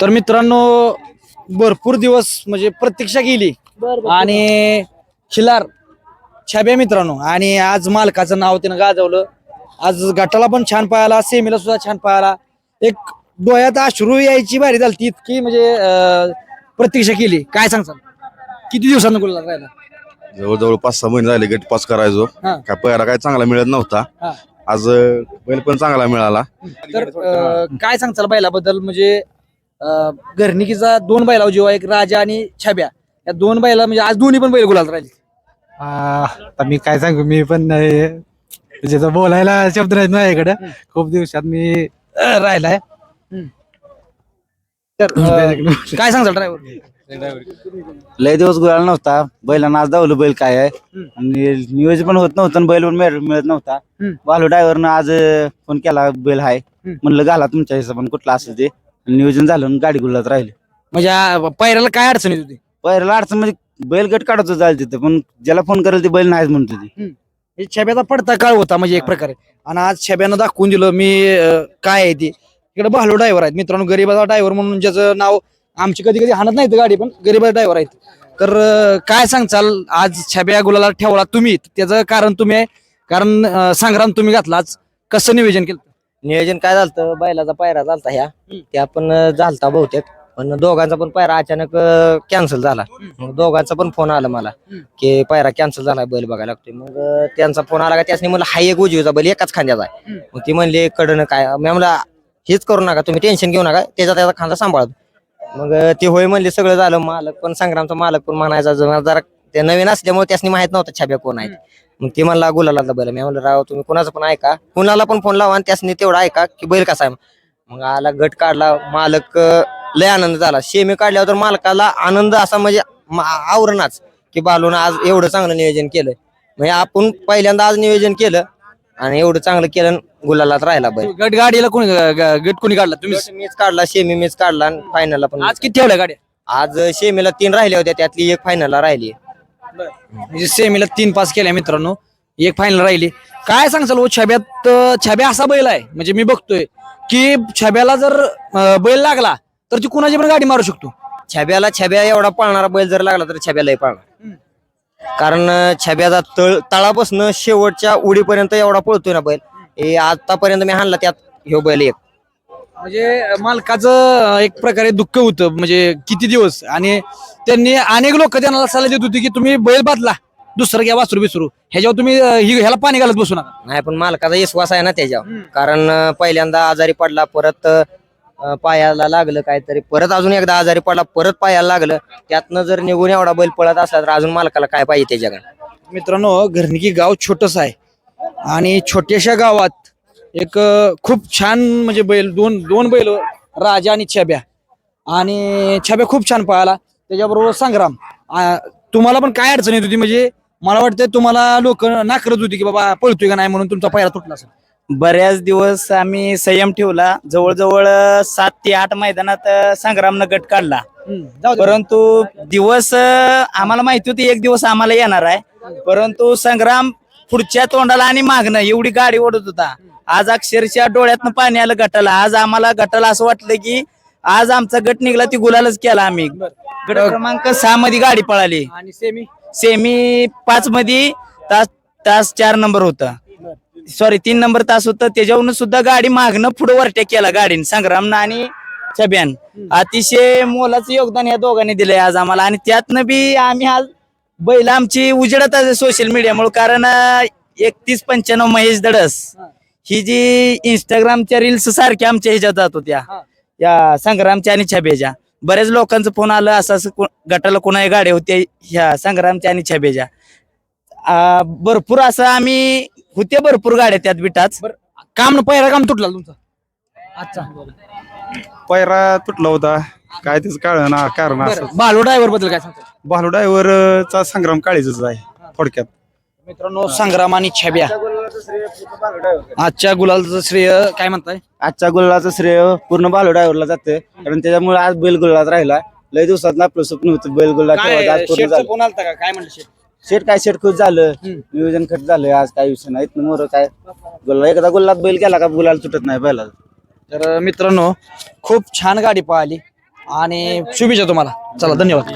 तर मित्रांनो भरपूर दिवस म्हणजे प्रतीक्षा केली. आणि खिलार छाब्या मित्रांनो. आणि आज मालकाचं नाव त्यानं गाजवलं. आज गटाला पण छान पाहायला सेमीला सुद्धा छान पाहायला एक डोळ्यात अश्रू यायची भारी झाली इतकी म्हणजे अं, प्रतीक्षा केली. काय सांगसाल किती दिवसांनी गुलाल राहिला? जवळजवळ पाच सहा महिने झाले गट पास करायचो. हा. काय पहिला काय चांगला मिळत नव्हता. हा. आज अं, बैल पण चांगला मिळाला. तर अं, काय सांगचाल बैलाबद्दल? म्हणजे घरणिकीचा दोन बैला जेव्हा एक राजा आणि छाब्या. या दोन बैला म्हणजे आज दोन्ही पण बैल गुलाल राहिले आता मी काय सांगू मी पण नाही म्हणजे तर बोलायला शब्द राहत नाही इकडे. खूप दिवसात मी अ, राहिलाय. तर अं, काय सांगचाल ड्रायव्हर लय दिवस गुलाल नव्हता. बैलांना आज दावलं बैल काय आहे. आणि नियोजन पण होत नव्हतं आणि बैल पण मिळ- मिळत नव्हता. हम्म. बालू ड्रायव्हरनं आज फोन केला बैल हाय. म्हणलं घाला तुमच्या हिशोबाने कुठला असेल ते. नियोजन झालं आणि गाडी गुलात राहिली. म्हणजे आ, पायऱ्याला काय अडचण येत होती? पहिल्याला अडचण म्हणजे बैल गट काढत जायला तिथं पण ज्याला फोन करेल ते बैल नाहीच म्हणत होती. हे छब्याचा पडता काळ होता म्हणजे एक प्रकारे. आणि आज छब्यानं दाखवून दिलं मी अं, काय आहे ती. इकडे भालो ड्रायव्हर आहेत. मित्रांनो गरीबाचा ड्रायव्हर म्हणून ज्याचं नाव आमची कधी कधी हाणत नाही गाडी पण गरीबाचा ड्रायव्हर आहेत. तर अं, काय सांगचाल आज छब्या गुलाला ठेवला तुम्ही त्याचं कारण तुम्ही आहे. कारण अं, संग्राम तुम्ही घातला आज. कसं नियोजन केलं? नियोजन काय झालं बैलाचा पायरा झालता ह्या. त्या पण झालता बहुतेक. पण दोघांचा पण पायरा अचानक कॅन्सल झाला. मग दोघांचा पण फोन आला मला. की पायरा कॅन्सल झाला बैल बघायला लागतोय. मग त्यांचा फोन आला का त्यासनी म्हणलं हाय एक उजवीचा बैल एकाच खांद्याचा आहे. मग ती म्हणली कडनं काय? मी म्हणलं हेच करू नका तुम्ही टेन्शन घेऊ नका त्याचा त्याचा खांदा सांभाळतो मग ते होय म्हणले सगळं झालं मालक पण संग्रामचा मालक पण म्हणायचा जरा जरा ते नवीन असल्यामुळे त्यासनी माहीत नव्हतं छाप्या कोण आहेत. मग ते म्हणला गुलाला बैल. मी म्हणलं राव तुम्ही कुणाचं पण ऐका. कुणाला पण फोन लावा आणि त्यासनी तेवढा ऐका की बैल कसा आहे. मग आला गट काढला. मालक लय आनंद झाला. शेमी काढल्यावर तर मालकाला आनंद असा म्हणजे आवरणच की बालून आज एवढं चांगलं नियोजन केलं. म्हणजे आपण पहिल्यांदा आज नियोजन केलं आणि एवढं चांगलं केलं गुलालात राहिला बैल. गट गाडीला कोणी गट कोणी काढला तुम्ही मीच काढला शेमी मीच काढला आणि फायनलला पण आज किती ठेवल्या गाड्या? आज शेमीला तीन राहिल्या होत्या. त्यातली एक फायनलला राहिली. म्हणजे सेमीला तीन पास केल्या मित्रांनो. एक फायनल राहिली. काय सांगचाल ओ छब्यात छब्या असा बैल आहे. म्हणजे मी बघतोय की छब्याला जर अं, बैल लागला तर ती कुणाची पण गाडी मारू शकतो? छब्याला छब्या एवढा पळणारा बैल जर लागला तर छब्यालाही पळणार. कारण अं, छब्याचा तळ तळापासून शेवटच्या उडीपर्यंत एवढा पळतोय ना बैल. हे आतापर्यंत मी हाणला त्यात ह्यो बैल एक. म्हणजे मालकाचं एक प्रकारे दुःख होतं. म्हणजे किती दिवस? आणि त्यांनी अनेक लोक त्यांना सल्ला देत होती की तुम्ही बैल बदला दुसरं घ्या वासरू बिसरू. ह्याच्यावर तुम्ही अं, हि- ह्याला पाणी घालत बसू नका. नाही पण मालकाचा विश्वास आहे ना त्याच्यावर. कारण अं, पहिल्यांदा आजारी पडला परत अं, पायाला लागलं काहीतरी. परत अजून एकदा आजारी पडला परत पायाला लागलं. त्यातनं जर निघून एवढा बैल पळत असला तर अजून मालकाला काय पाहिजे त्याच्याकडे? मित्रांनो घरणिकी गाव छोटस आहे. आणि छोट्याशा गावात एक खूप छान म्हणजे बैल दोन दोन बैल राजा आणि छब्या. आणि छब्या खूप छान पळाला. त्याच्याबरोबर संग्राम. तुम्हाला पण काय अडचण येत होती? म्हणजे मला वाटतं तुम्हाला लोक नाकारत होती की बाबा पळतोय का नाही म्हणून तुमचा पायरा तुटला असेल. बऱ्याच दिवस आम्ही संयम ठेवला. जवळजवळ सात ते आठ मैदानात संग्रामनं गट काढला. परंतु दिवस आम्हाला माहिती होती एक दिवस आम्हाला येणार आहे. परंतु संग्राम पुढच्या तोंडाला आणि मागणं एवढी गाडी ओढत होता. आज अक्षरशः डोळ्यातनं पाणी आलं गटाला. आज आम्हाला गटाला असं वाटलं की आज आमचा गट निघला ती गुलालच केला आम्ही. गट क्रमांक सहा मध्ये गाडी पळाली. आणि सेमी? सेमी पाच मध्ये तास तास चार नंबर होता. सॉरी तीन नंबर तास होतं. त्याच्यावरून सुद्धा गाडी मागणं पुढे वरट्या केला गाडीने. संग्रामनं आणि छब्यान. अतिशय मोलाचं योगदान या दोघांनी दिलंय आज आम्हाला. आणि त्यातनं बी आम्ही आज बैल आमची उजेडत सोशल मीडियामुळे. कारण एकतीस पंच्याण्णव महेश दडस. ही जी इंस्टाग्रामच्या रील्स सारख्या आमच्या ह्याच्यात जात होत्या. या संग्रामच्या आणि छबेच्या बऱ्याच लोकांचं फोन आलं असं असं को- गटाला कोणाही गाड्या होत्या ह्या संग्रामच्या आणि छबेच्या आ, भरपूर असं आम्ही होत्या भरपूर गाड्या त्यात बिटाच. काम न पायरा काम तुटला तुमचा? अच्छा. पैरा तुटला होता. काय त्याचं काळ ना कारण असं बालो ड्रायव्हरबद्दल काय सांगतो भालू ड्रायव्हर चा संग्राम काळीच आहे थोडक्यात. मित्रांनो संग्राम आणि छब्या. आजच्या गुलालचं श्रेय काय म्हणताय? आजच्या गुलाचं श्रेय पूर्ण बालू ड्रायव्हरला जाते. कारण त्याच्यामुळे आज बैल गुलात राहिला. लय दिवसात आपलं स्वप्न होतं बैल गुलात ठेवायचं आज काय पूर्ण शेठचं झालं. फोन आलता का? काय म्हणलं शेठ? शेट काय शेट खुश झालं? नियोजन खट झालं. आज काय विषय नाही इथनं मोर काय. गुलाल एकदा गुलात बैल गेला का गुलाल तुटत नाही बैला तर मित्रांनो खूप छान गाडी पळाली. आणि शुभेच्छा तुम्हाला. चला धन्यवाद.